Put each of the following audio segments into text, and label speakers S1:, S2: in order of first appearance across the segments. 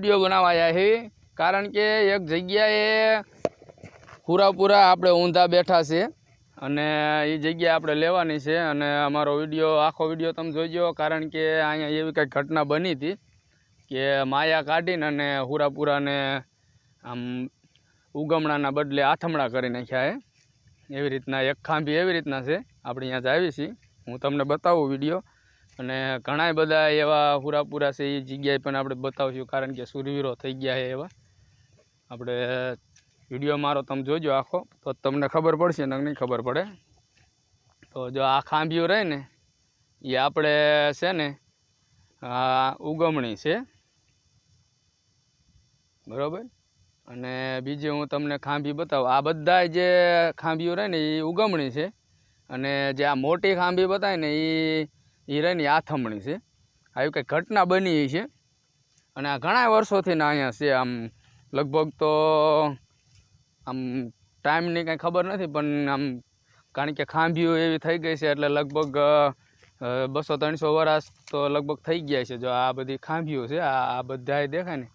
S1: Video બનાવાયા છે કારણ કે એક જગ્યાએ પૂરાપૂરા આપણે ઊંધા બેઠા છે અને એ જગ્યા આપણે લેવાની છે અને અમારો વીડિયો, આખો વીડિયો તમે જોઈજો કારણ કે અહીંયા એવી કંઈક ઘટના બની હતી કે માયા કાઢીને અને હુરાપુરાને આમ ઉગમણાના બદલે આથમણા કરી નાખ્યા એ એવી રીતના એક ખાંભી એવી રીતના છે. આપણે અહીંયા જ આવી છીએ. હું તમને બતાવું વીડિયો. અને ઘણાય બધા એવા હુરાપુરા છે એ જગ્યાએ પણ આપણે બતાવશું, કારણ કે સુરવીરો થઈ ગયા છે એવા. આપણે વીડિયો મારો તમે જોજો આખો, તો તમને ખબર પડશે નહીં ખબર પડે. તો જો આ ખાંભીઓ રહે ને, એ આપણે છે ને ઉગમણી છે. બરાબર? અને બીજી હું તમને ખાંભી બતાવું. આ બધા જે ખાંભીઓ રહે ને, એ ઉગમણી છે. અને જે આ મોટી ખાંભી બતાવે ને, એ રહે આથમણી છે. આવી કંઈ ઘટના બની છે. અને આ ઘણા વર્ષોથી ના અહીંયા છે. આમ લગભગ તો આમ ટાઈમની કાંઈ ખબર નથી, પણ આમ કારણ કે ખાંભીઓ એવી થઈ ગઈ છે, એટલે લગભગ બસો ત્રણસો વર્ષ તો લગભગ થઈ ગયા છે. જો આ બધી ખાંભીઓ છે, આ આ બધા દેખાય ને,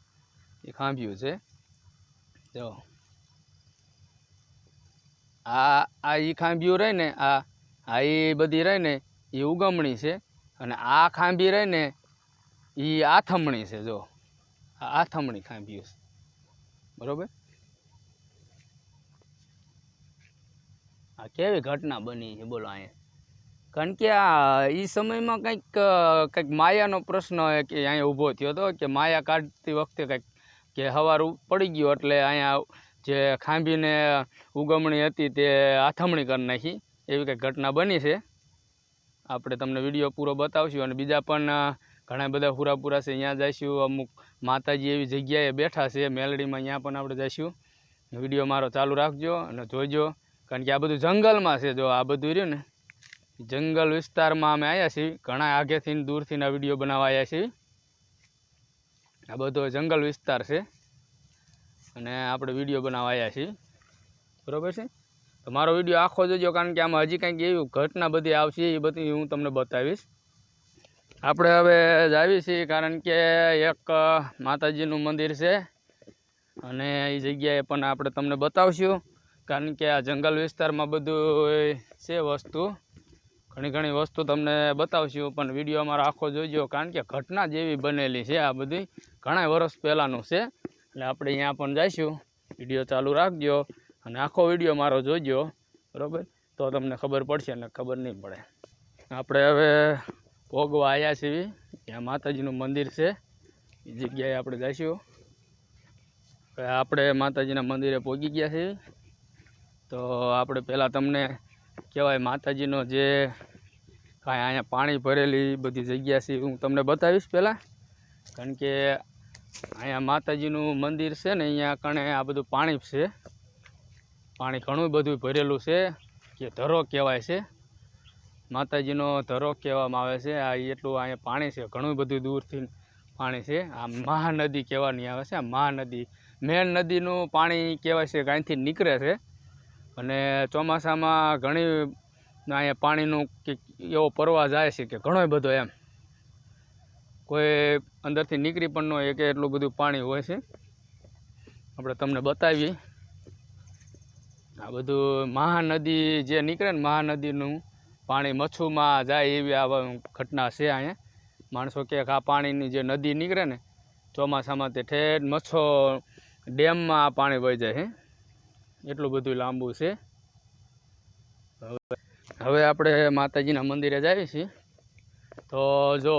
S1: એ ખાંભીઓ છે. જો. આ આ એ ખાંભીઓ રહે ને આ આ એ બધી રહે ને એ ઉગમણી છે. અને આ ખાંભી રહે ને એ આથમણી છે, જો. આ આથમણી ખાંભીઓ છે બરોબર? આ કેવી ઘટના બની છે, બોલો અહીંયા. કારણ કે આ એ સમયમાં કંઈક કંઈક માયાનો પ્રશ્ન કે અહીંયા ઊભો થયો હતો કે માયા કાઢતી વખતે કંઈક કે હવાર પડી ગયો એટલે અહીંયા જે ખાંભીને ઉગમણી હતી તે આથમણી કરી નાખી. એવી કંઈક ઘટના બની છે? આપણે તમને વીડિયો પૂરો બતાવશું અને બીજા પણ ઘણા બધા હુરાપુરા છે અહીંયા જઈશું, અમુક માતાજી એવી જગ્યાએ બેઠા છે, મેલડીમાં અહીંયા પણ આપણે જઈશું. વીડિયો મારો ચાલુ રાખજો અને જોઈજો કારણ કે આ બધું જંગલમાં છે, જો આ બધું રહ્યું ને, જંગલ વિસ્તારમાં અમે આવ્યા છીએ, ઘણા આગેથી દૂરથી આ વીડિયો બનાવવા આવ્યા છીએ. આ બધો જંગલ વિસ્તાર છે. અને આપણે વીડિયો બનાવવા આવ્યા છીએ. બરાબર છે? તો મારો વીડિયો આખો જોજો, કારણ કે આમાં હજી કંઈક એવી ઘટના બધી આવશે, એ બધી હું તમને બતાવીશ. આપણે હવે જ છીએ, કારણ કે એક માતાજીનું મંદિર છે. અને એ જગ્યાએ પણ આપણે તમને બતાવશું, કારણ કે આ જંગલ વિસ્તારમાં બધું છે વસ્તુ. ઘણી ઘણી વસ્તુ તમને બતાવશું, પણ વીડિયો અમારો આખો જોજો, કારણ કે ઘટના જેવી બનેલી છે આ બધી. ઘણા વર્ષ પહેલાંનું છે, એટલે આપણે અહીંયા પણ જઈશું. વીડિયો ચાલુ રાખજો. અને આખો વીડિયો મારો જોઈજો બરાબર? તો તમને ખબર પડશે અને ખબર નહીં પડે. આપણે હવે ભોગવા આવ્યા છીએ. ત્યાં માતાજીનું મંદિર છે. એ જગ્યાએ આપણે જઈશું આપણે માતાજીના મંદિરે પહોંચી ગયા છીએ. તો આપણે પહેલાં તમને કહેવાય માતાજીનો જે કાંઈ અહીંયા પાણી ભરેલી બધી જગ્યા છે, હું તમને બતાવીશ પહેલાં. કારણ કે અહીંયા માતાજીનું મંદિર છે ને, અહીંયા કણે આ બધું પાણી છે. પાણી ઘણું બધું ભરેલું છે કે ધરો કહેવાય છે. માતાજીનો ધરો કહેવામાં આવે છે. આ એટલું અહીંયા પાણી છે ઘણું બધું દૂરથી પાણી છે. આ મહાનદી કહેવાની આવે છે, આ મહાનદી. મેન નદીનું પાણી કહેવાય છે અહીંથી નીકળે છે. અને ચોમાસામાં ઘણી અહીંયા પાણીનું કે એવો પરવા જાય છે કે ઘણો બધો એમ. કોઈ અંદરથી નીકળી પણ ન હોય કે એટલું બધું પાણી હોય છે. આપણે તમને બતાવીએ. આ બધું મહાનદી જે નીકળે ને મહાનદીનું પાણી મચ્છુમાં જાય એવી આ ઘટના છે અહીંયા. માણસો કે આ પાણીની જે નદી નીકળે ને, ચોમાસામાં તે ઠેર મચ્છો ડેમમાં આ પાણી વહી જાય છે એટલું બધું લાંબુ છે. હવે આપણે માતાજીના મંદિરે જઈએ છીએ. તો જો,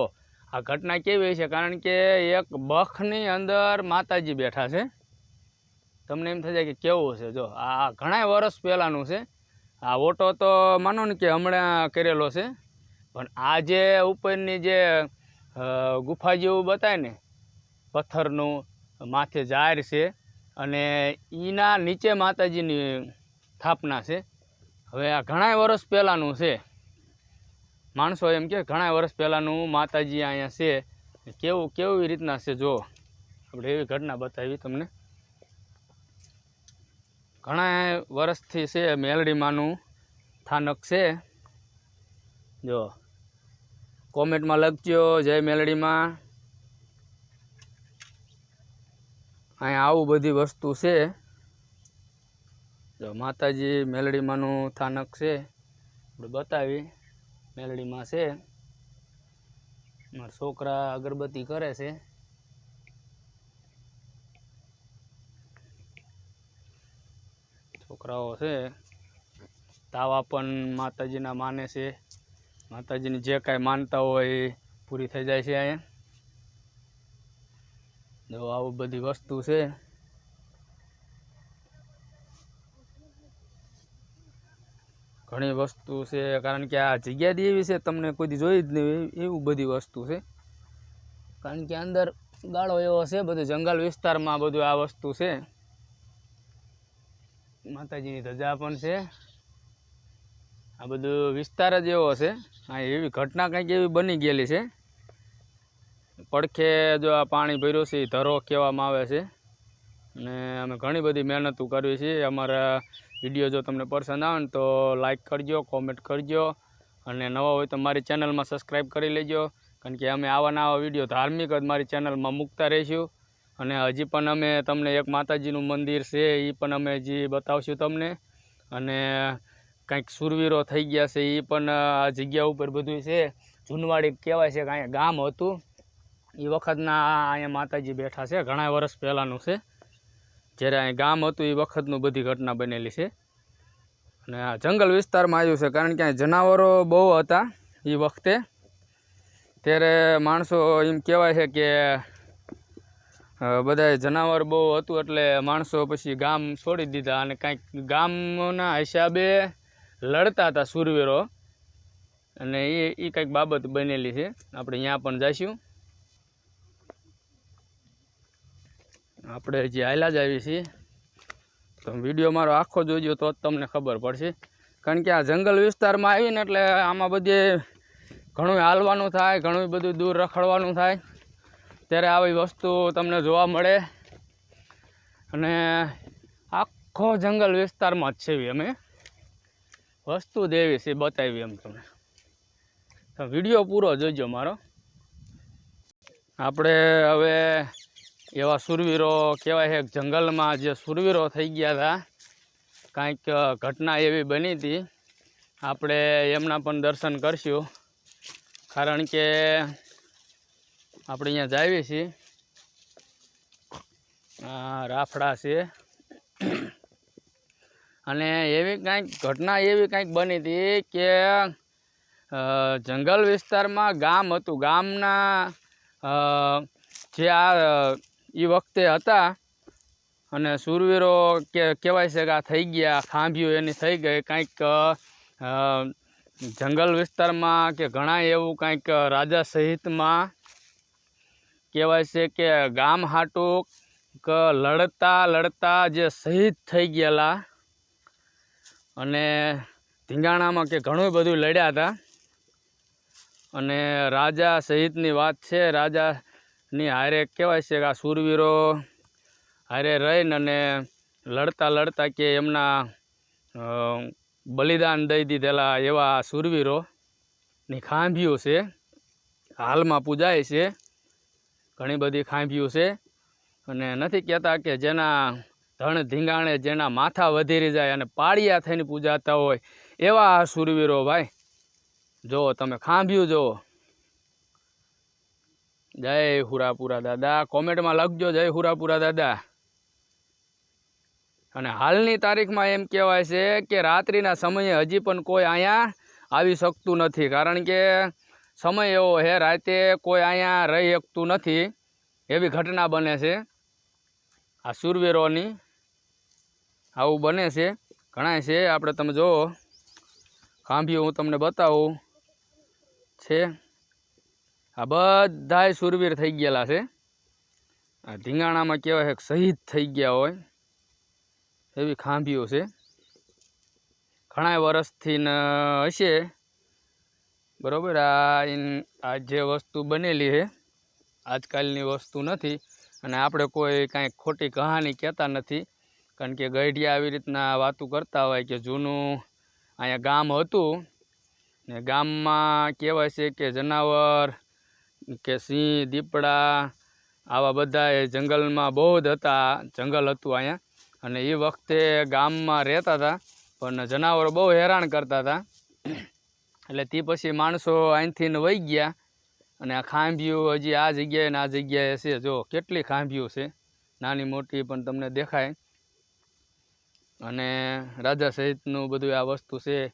S1: આ ઘટના કેવી છે? કારણ કે એક બખની અંદર માતાજી બેઠા છે. તમને એમ થઈ જાય કે કેવું છે? જો, આ ઘણા વર્ષ પહેલાંનું છે. આ ઓટો તો માનો ને કે હમણાં કરેલો છે. પણ આ જે ઉપરની જે ગુફા જેવું બતાય ને, પથ્થરનું, માથે જાહેર છે અને એના નીચે માતાજીની સ્થાપના છે. હવે આ ઘણા વર્ષ પહેલાંનું છે. માણસો એમ કે ઘણા વર્ષ પહેલાંનું માતાજી અહીંયા છે. કેવું, કેવી રીતના છે? જો, આપણે એવી ઘટના બતાવી તમને. ઘણા વર્ષથી છે, મેલડીમાંનું સ્થાનક છે. જો, કોમેન્ટમાં લખજો, જય મેલડીમાં. અહીંયા આવું બધી વસ્તુ છે. જો, માતાજી મેલડીમાંનું સ્થાનક છે. આપણે બતાવી, મેલડીમાં છે. મારા છોકરા અગરબત્તી કરે છે. છોકરાઓ છે. તાવા પણ માતાજીના માને છે. માતાજીની જે કાંઈ માનતા હોય એ પૂરી થઈ જાય છે અહીંયા. જો આવું બધી વસ્તુ છે. ઘણી વસ્તુ છે, કારણ કે આ જગ્યા જ એવી છે, તમને કોઈ જોઈ જ નહીં એવું બધી વસ્તુ છે. કારણ કે અંદર ગાળો એવો છે, બધું જંગલ વિસ્તારમાં બધું આ વસ્તુ છે. માતાજીની ધજા પણ છે. આ બધું વિસ્તાર જ એવો છે. હા એવી ઘટના કંઈક એવી બની ગયેલી છે. પડખે જો આ પાણી ભર્યું છે, એ ધરો કહેવામાં આવે છે. અને અમે ઘણી બધી મહેનતો કરવી છે. અમારા વીડિયો જો તમને પસંદ આવે ને તો લાઈક કરજો, કોમેન્ટ કરજો. અને નવા હોય તો મારી ચેનલમાં સબસ્ક્રાઈબ કરી લેજો. કારણ કે અમે આવા નવા વીડિયો ધાર્મિક જ મારી ચેનલમાં મૂકતા રહીશું. અને હજી પણ અમે તમને એક માતાજીનું મંદિર છે એ પણ અમે હજી બતાવશું તમને. અને કંઈક સુરવીરો થઈ ગયા છે એ પણ આ જગ્યા ઉપર બધું છે. જૂનવાડી કહેવાય છે કે અહીંયા ગામ હતું. એ વખતના અહીંયા માતાજી બેઠા છે, ઘણા વર્ષ પહેલાંનું છે. જ્યારે અહીં ગામ હતું એ વખતનું બધી ઘટના બનેલી છે. અને આ જંગલ વિસ્તારમાં આવ્યું છે, કારણ કે અહીં જનાવરો બહુ હતા એ વખતે. ત્યારે માણસો એમ કહેવાય છે કે બધા જનાવર બહુ હતું એટલે માણસો પછી ગામ છોડી દીધા અને કાંઈક ગામના હિસાબે લડતા હતા સુરવીરો. અને એ એ કંઈક બાબત બનેલી છે. આપણે ત્યાં પણ જઈશું આપણે હજી હાલ્યા જ આવી છીએ. તો વીડિયો મારો આખો જોજો તો જ તમને ખબર પડશે. કારણ કે આ જંગલ વિસ્તારમાં આવીને એટલે આમાં બધે ઘણું હાલવાનું થાય ઘણું બધું દૂર રખડવાનું થાય. ત્યારે આવી વસ્તુ તમને જોવા મળે. અને આખો જંગલ વિસ્તારમાં જ છે અમે. વસ્તુ દેવી છે, બતાવી એમ તમને. વીડિયો પૂરો જોઈજો મારો. આપણે હવે એવા સુરવીરો કહેવાય છે, જંગલમાં જે સુરવીરો થઈ ગયા હતા, કાંઈક ઘટના એવી બની હતી. આપણે એમના પણ દર્શન કરશું. કારણ કે આપણે અહીંયા જાવીએ છીએ. રાફડા છે. અને એવી કાંઈક ઘટના એવી કાંઈક બની હતી કે જંગલ વિસ્તારમાં ગામ હતું. ગામના જે આ એ વખતે હતા અને સુરવીરો કે, કહેવાય છે કે આ થઈ ગયા, ખાંભીઓ એની થઈ ગઈ. કાંઈક જંગલ વિસ્તારમાં કે ઘણા એવું કાંઈક રાજા સહિતમાં કહેવાય છે કે ગામ હાટુક કે લડતા લડતા જે શહીદ થઈ ગયેલા અને ધીંગાણામાં કે ઘણું બધું લડ્યા હતા. અને રાજા સહિતની વાત છે, રાજાની હારે કહેવાય છે કે આ સુરવીરો હારે રહીને અને લડતા લડતા કે એમના બલિદાન દઈ દીધેલા એવા સુરવીરોની ખાંભીઓ છે, હાલમાં પૂજાય છે. ઘણી બધી ખાંભીઓ છે. અને નથી કહેતા કે જેના ધણ ધીંગાણે જેના માથા વધેરી જાય અને પાળિયા થઈને પૂજાતા હોય એવા સુરવીરો ભાઈ. જુઓ તમે ખાંભ્યું જુઓ. જય હુરાપુરા દાદા. કોમેન્ટમાં લખજો જય હુરાપુરા દાદા. અને હાલની તારીખમાં એમ કહેવાય છે કે રાત્રિના સમયે હજી પણ કોઈ અહીંયા આવી શકતું નથી. કારણ કે સમય એવો છે, રાતે કોઈ અહીંયા રહી શકતું નથી. એવી ઘટના બને છે. આ સુરવીરોની આવું બને છે ઘણા છે. આપણે તમે જુઓ, ખાંભીઓ હું તમને બતાવું છે. આ બધાય સુરવીર થઈ ગયેલા છે. આ ધીંગાણામાં કહેવાય છે શહીદ થઈ ગયા હોય એવી ખાંભીઓ છે. ઘણા વર્ષથી હશે. બરોબર? આ આ જે વસ્તુ બનેલી છે, આજકાલની વસ્તુ નથી અને આપણે કોઈ કાંઈ ખોટી કહાની કહેતા નથી. કારણ કે ગઢિયા આવી રીતના વાતો કરતા હોય કે જૂનું અહીંયા ગામ હતું ને ગામમાં કહેવાય છે કે જનાવર કે સિંહ, દીપડા આવા બધા જંગલમાં બહુ જ હતા, જંગલ હતું અહીંયા. અને એ વખતે ગામમાં રહેતા હતા પણ જનાવરો બહુ હેરાન કરતા હતા. એટલે તે પછી માણસો અહીંથી વહી ગયા અને આ ખાંભીઓ હજી આ જગ્યાએ ને આ જગ્યાએ છે. જો કેટલી ખાંભીઓ છે. નાની મોટી પણ તમને દેખાય. અને રાજા સહિતનું બધું આ વસ્તુ છે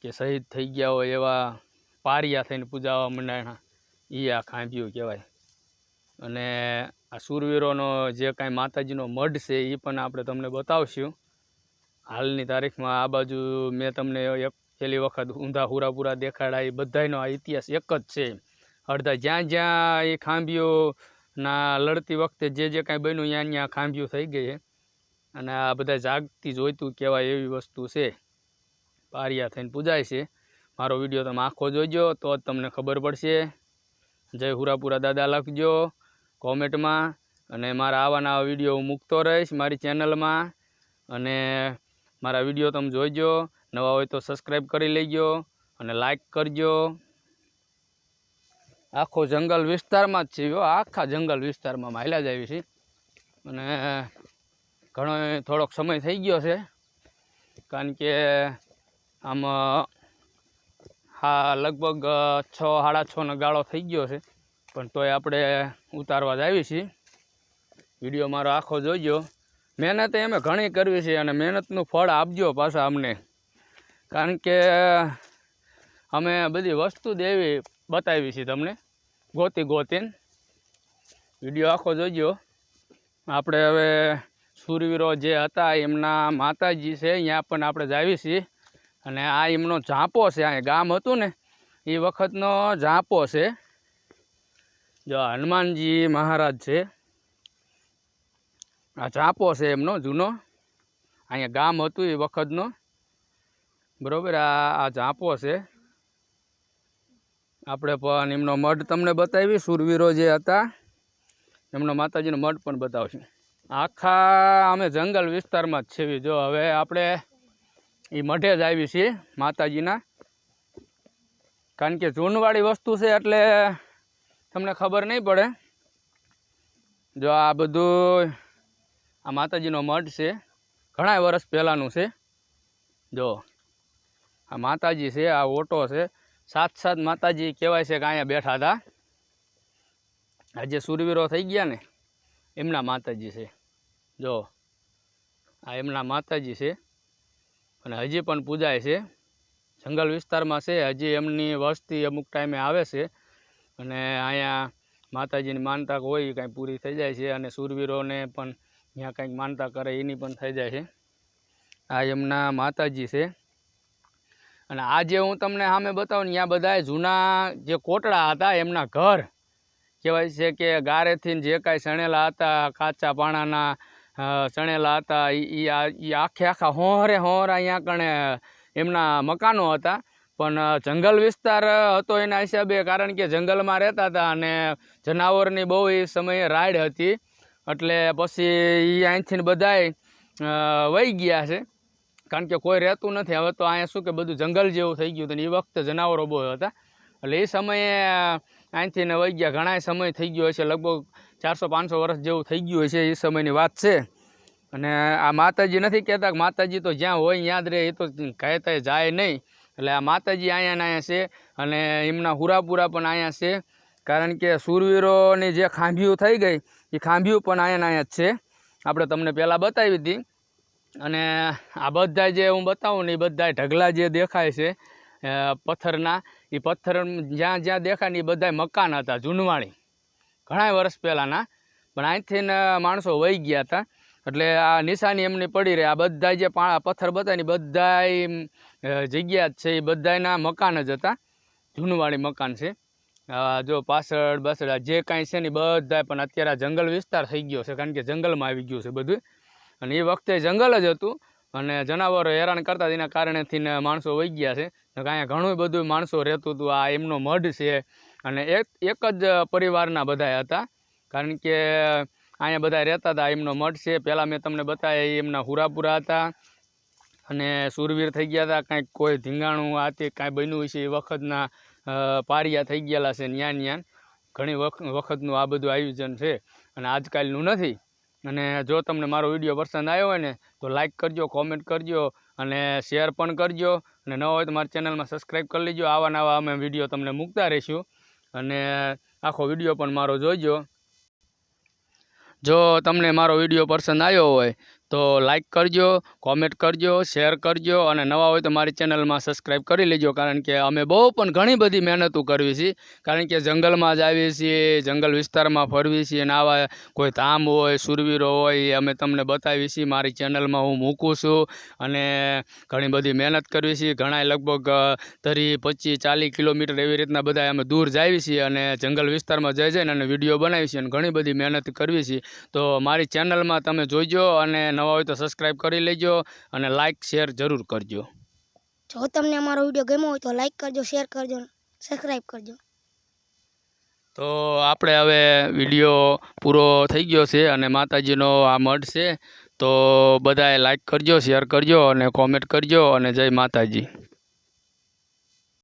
S1: કે શહીદ થઈ ગયા હોય એવા પારિયા થઈને પૂજાવા મંડાણા. એ આ ખાંભીઓ કહેવાય. અને આ સૂરવીરોનો જે કાંઈ માતાજીનો મઢ છે એ પણ આપણે તમને બતાવશું. હાલની તારીખમાં આ બાજુ મેં તમને એક પહેલી વખત ઊંધા હુરાપુરા દેખાડા એ બધાયનો આ ઇતિહાસ એક જ છે. અડધા જ્યાં જ્યાં એ ખાંભીઓના લડતી વખતે જે જે કાંઈ બન્યું, ત્યાં ત્યાં ખાંભીઓ થઈ ગઈ છે. અને આ બધા જાગતી જોઈતું કહેવાય એવી વસ્તુ છે. પારિયા થઈને પૂજાય છે. મારો વીડિયો તમે આખો જોજો, તો જ તમને ખબર પડશે. જય હુરાપુરા દાદા લખજો કોમેન્ટમાં. અને મારા આવા નવા વીડિયો હું મૂકતો રહીશ મારી ચેનલમાં. અને મારા વીડિયો તમે જોઈજો, નવા હોય તો સબસ્ક્રાઈબ કરી લેજો અને લાઈક કરજો. આખો જંગલ વિસ્તારમાં જ છે આખા જંગલ વિસ્તારમાં માયલા જ આવી છે. અને ઘણો થોડોક સમય થઈ ગયો છે, કારણ કે આમ, હા, લગભગ છ, સાડા છનો ગાળો થઈ ગયો છે. પણ તોય આપણે ઉતારવા જ આવી છીએ. વીડિયો મારો આખો જોજો મહેનત એમે ઘણી કરવી છે અને મહેનતનું ફળ આપજો પાછા અમને. કારણ કે, અમે બધી વસ્તુ દેવી બતાવી છે તમને. ગોતી ગોતીને. વીડિયો આખો જોજો. આપણે હવે સૂરવીરો જે હતા, એમના માતાજી છે, અહીંયા પણ આપણે જાવી છીએ. અને આ એમનો ઝાંપો છે અહીંયા ગામ હતું ને, એ વખતનો ઝાંપો છે. જો હનુમાનજી મહારાજ છે. આ ઝાંપો છે એમનો, જૂનો. અહીંયા ગામ હતું એ વખતનો. બરાબર, આ આ ઝાંપો છે. આપણે પણ એમનો મઢ તમને બતાવી સુરવીરો જે હતા. એમનો માતાજીનો મઢ પણ બતાવશું. આખા અમે જંગલ વિસ્તારમાં જ છીએ. જો હવે આપણે એ મઢે જ આવી છીએ માતાજીના. કારણ કે જૂનવાળી વસ્તુ છે એટલે તમને ખબર નહીં પડે. જો આ બધું આ માતાજીનો મઢ છે. ઘણા વર્ષ પહેલાંનું છે. જો, આ માતાજી છે, આ ઓટો છે. સાત સાત માતાજી કહેવાય છે કે અહીંયા બેઠા હતા. આજે સુરવીરો થઈ ગયા ને, એમના માતાજી છે. જો, આ એમના માતાજી છે. અને હજી પણ પૂજાય છે. જંગલ વિસ્તારમાં છે, હજી એમની વસ્તી અમુક ટાઈમે આવે છે. અને અહીંયા માતાજીની માનતા હોય કાંઈ પૂરી થઈ જાય છે. અને સુરવીરોને પણ ત્યાં કંઈક માનતા કરે, એની પણ થઈ જાય છે. આ એમના માતાજી છે. અને આ જે હું તમને સામે બતાવું ને ત્યાં બધા જૂના જે કોટડા હતા, એમના ઘર કહેવાય છે કે ગારેથી જે કાંઈ સણેલા હતા, કાચા પાણાના સણેલા હતા એ આખે આખા હોંહરે હોંહરા અહીંયા કણે એમના મકાનો હતા. પણ જંગલ વિસ્તાર હતો એના હિસાબે, કારણ કે જંગલમાં રહેતા હતા અને જનાવરની બહુ એ સમયે રાઈડ હતી. એટલે પછી એ અહીંથી બધાય વહી ગયા છે. કારણ કે કોઈ રહેતું નથી. હવે તો અહીંયા શું કે બધું જંગલ જેવું થઈ ગયું હતું એ વખતે જનાવરો બહુ હતા. એટલે એ સમયે અહીંથી વહી ગયા. ઘણા સમય થઈ ગયો છે લગભગ ચારસો, પાંચસો વર્ષ જેવું થઈ ગયું છે એ સમયની વાત છે. અને આ માતાજી નથી કહેતા કે માતાજી તો જ્યાં હોય યાદ રહે. એ તો કહેતા જાય નહીં. એટલે આ માતાજી અહીંયા ને અહીંયા છે અને એમના હુરાપુરા પણ અહીંયા છે. કારણ કે સુરવીરોની જે ખાંભીઓ થઈ ગઈ એ ખાંભીઓ પણ અહીંયા અહીંયા જ છે. આપણે તમને પહેલાં બતાવી હતી અને આ બધા જે હું બતાવું ને એ બધા ઢગલા જે દેખાય છે પથ્થરના, એ પથ્થર જ્યાં જ્યાં દેખાય ને એ બધા મકાન હતા, જૂનવાણી. ઘણા વર્ષ પહેલાંના. પણ અહીંથી માણસો વહી ગયા હતા. એટલે આ નિશાની એમની પડી રહી. આ બધા જે પથ્થર બતાવે ને બધા જગ્યા જ છે. એ બધાના મકાન જ હતા. જૂનવાળી મકાન છે. જો પાછળ બસડા જે કાંઈ છે ને બધા પણ અત્યારે જંગલ વિસ્તાર થઈ ગયો છે, કારણ કે જંગલમાં આવી ગયું છે બધું. અને એ વખતે જંગલ જ હતું અને જનાવરો હેરાન કરતા તેના કારણેથી ને માણસો વહી ગયા છે. અહીંયા ઘણું બધું માણસો રહેતું હતું, આ એમનો મઢ છે. અને એક એક જ પરિવારના બધા હતા, કારણ કે અહીંયા બધા રહેતા હતા, એમનો મઢ છે. પહેલાં મેં તમને બતાવ્યા એમના હુરાપુરા હતા અને સુરવીર થઈ ગયા હતા, કાંઈક કોઈ ધીંગાણું આ તે કાંઈ બન્યું છે એ વખતના પારિયા થઈ ગયેલા છે ન્યાન ન્યાન. ઘણી વખ, વખતનું આ બધું આયોજન છે અને આજકાલનું નથી. અને જો તમને મારો વીડિયો પસંદ આવ્યો હોય ને, તો લાઇક કરજો કોમેન્ટ કરજો અને શેર પણ કરજો. અને ન હોય તો મારી ચેનલમાં સબસ્ક્રાઈબ કરી લેજો. આવા નવા અમે વીડિયો તમને મૂકતા રહીશું. અને આખો વીડિયો પણ મારો જોઈજો. જો તમને મારો વીડિયો પસંદ આવ્યો હોય તો લાઈક કરજો કોમેન્ટ કરજો શેર કરજો અને નવા હોય તો મારી ચેનલમાં સબસ્ક્રાઈબ કરી લેજો કારણ કે અમે બહુ પણ ઘણી બધી મહેનતો કરવી છીએ કારણ કે જંગલમાં જ આવીએ છીએ, જંગલ વિસ્તારમાં ફરવી છીએ અને આવા કોઈ ધામ હોય, સુરવીરો હોય એ અમે તમને બતાવીએ છીએ. મારી ચેનલમાં હું મૂકું છું અને ઘણી બધી મહેનત કરવી છીએ ઘણા લગભગ તરી પચીસ, ચાલીસ કિલોમીટર એવી રીતના બધા અમે દૂર જાવી છીએ અને જંગલ વિસ્તારમાં જઈ જઈને અને વીડિયો બનાવી છીએ અને ઘણી બધી મહેનત કરવી છીએ તો મારી ચેનલમાં તમે જોઈજો અને નવા હોય તો સબસ્ક્રાઈબ કરી લેજો અને લાઇક શેર જરૂર કરજો.
S2: જો તમને અમારો વીડિયો ગમ્યો હોય તો લાઇક કરજો શેર કરજો સબસ્ક્રાઈબ કરજો.
S1: તો આપણે હવે વીડિયો પૂરો થઈ ગયો છે અને માતાજીનો આ મઢ છે. તો બધાએ લાઇક કરજો શેર કરજો અને કોમેન્ટ કરજો અને જય માતાજી.